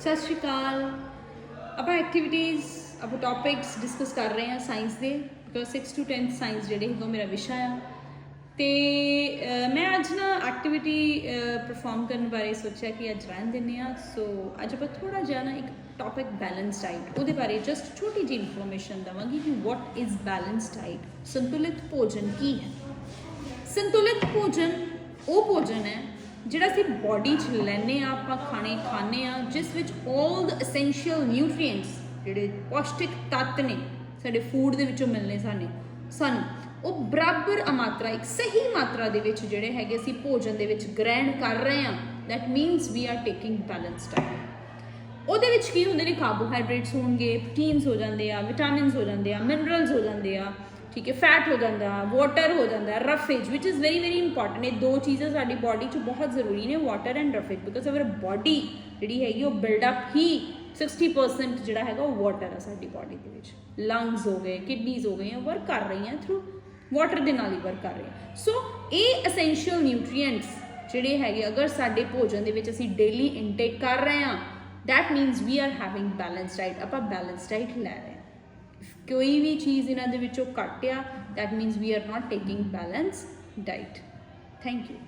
ਸਤਿ ਸ਼੍ਰੀ ਅਕਾਲ। ਆਪਾਂ ਐਕਟੀਵਿਟੀਜ਼ ਆਪਾਂ ਟੌਪਿਕਸ ਡਿਸਕਸ ਕਰ ਰਹੇ ਹਾਂ ਸਾਇੰਸ ਦੇ ਬਿਕੋਜ਼ 6 ਟੂ 10 ਸਾਇੰਸ ਜਿਹੜੇ ਹੈਗੇ ਉਹ ਮੇਰਾ ਵਿਸ਼ਾ ਆ। ਤੇ ਮੈਂ ਅੱਜ ਨਾ ਐਕਟੀਵਿਟੀ ਪਰਫਾਰਮ ਕਰਨ ਬਾਰੇ ਸੋਚਿਆ ਕਿ ਅੱਜ ਰਹਿਣ ਦਿੰਦੇ ਆ ਸੋ ਅੱਜ ਆਪਾਂ ਥੋੜਾ ਜਿਹਾ ਨਾ ਇੱਕ ਟੌਪਿਕ ਬੈਲੈਂਸ ਡਾਈਟ ਉਹਦੇ ਬਾਰੇ ਜਸਟ ਛੋਟੀ ਜਿਹੀ ਇਨਫੋਰਮੇਸ਼ਨ ਦਵਾਂਗੀ ਕਿ ਵਾਟ ਇਜ਼ ਬੈਲੈਂਸ ਡਾਈਟ ਸੰਤੁਲਿਤ ਭੋਜਨ ਕੀ ਹੈ? ਸੰਤੁਲਿਤ ਭੋਜਨ, ਉਹ ਭੋਜਨ ਹੈ ਜਿਹੜਾ ਅਸੀਂ ਬਾਡੀ 'ਚ ਲੈਨੇ ਆ ਆਪਾਂ ਖਾਣੇ ਖਾਣੇ ਆ ਜਿਸ ਵਿੱਚ 올 ਦ ਐਸੈਂਸ਼ੀਅਲ ਨਿਊਟ੍ਰੀਐਂਟਸ ਜਿਹੜੇ ਪੌਸ਼ਟਿਕ ਤੱਤ ਨੇ ਸਾਡੇ ਫੂਡ ਦੇ ਵਿੱਚੋਂ ਮਿਲਨੇ ਸਾਨੂੰ ਸਾਨੂੰ, ਉਹ ਬਰਾਬਰ ਮਾਤਰਾ, ਇੱਕ ਸਹੀ ਮਾਤਰਾ ਦੇ ਵਿੱਚ ਜਿਹੜੇ ਹੈਗੇ ਅਸੀਂ ਭੋਜਨ ਦੇ ਵਿੱਚ ਗ੍ਰਹਿਣ ਕਰ ਰਹੇ ਆ that means we are taking balanced diet. ਉਹਦੇ ਵਿੱਚ ਕੀ ਹੁੰਦੇ ਨੇ ਕਾਰਬੋਹਾਈਡਰੇਟਸ ਹੋਣਗੇ ਪ੍ਰੋਟੀਨਸ ਹੋ ਜਾਂਦੇ ਆ ਵਿਟਾਮਿਨਸ ਹੋ ਜਾਂਦੇ ਆ ਮਿਨਰਲਸ ਹੋ ਜਾਂਦੇ ਆ ਠੀਕ ਹੈ ਫੈਟ ਹੋ ਜਾਂਦਾ ਵਾਟਰ ਹੋ ਜਾਂਦਾ ਰਫੇਜ which is very very important. ਇਹ ਦੋ ਚੀਜ਼ਾਂ ਸਾਡੀ ਬਾਡੀ 'ਚ ਬਹੁਤ ਜ਼ਰੂਰੀ ਨੇ water and roughage because our body ਜਿਹੜੀ ਹੈਗੀ ਉਹ ਬਿਲਡ ਅਪ ਹੀ 60% ਜਿਹੜਾ ਹੈਗਾ ਉਹ ਵਾਟਰ ਆ ਸਾਡੀ ਬਾਡੀ ਦੇ ਵਿੱਚ। ਲੰਗਸ ਹੋ ਗਏ ਕਿਡਨੀਜ਼ ਹੋ ਗਈਆਂ ਵਰਕ ਕਰ ਰਹੀਆਂ ਥਰੂ ਵਾਟਰ ਦੇ ਨਾਲ ਹੀ ਵਰਕ ਕਰ ਰਹੀਆਂ। ਸੋ ਇਹ ਐਸੈਂਸ਼ੀਅਲ ਨਿਊਟ੍ਰੀਐਂਟਸ ਜਿਹੜੇ ਹੈਗੇ, ਅਗਰ ਸਾਡੇ ਭੋਜਨ ਦੇ ਵਿੱਚ ਅਸੀਂ ਡੇਲੀ ਇਨਟੇਕ ਕਰ ਰਹੇ ਹਾਂ, that means we are having balanced diet, ਆਪਾਂ balanced diet ਲੈ ਰਹੇ ਹਾਂ। ਕੋਈ ਵੀ ਚੀਜ਼ ਇਹਨਾਂ ਦੇ ਵਿੱਚੋਂ ਘੱਟ ਆ that means we are not taking balanced diet thank you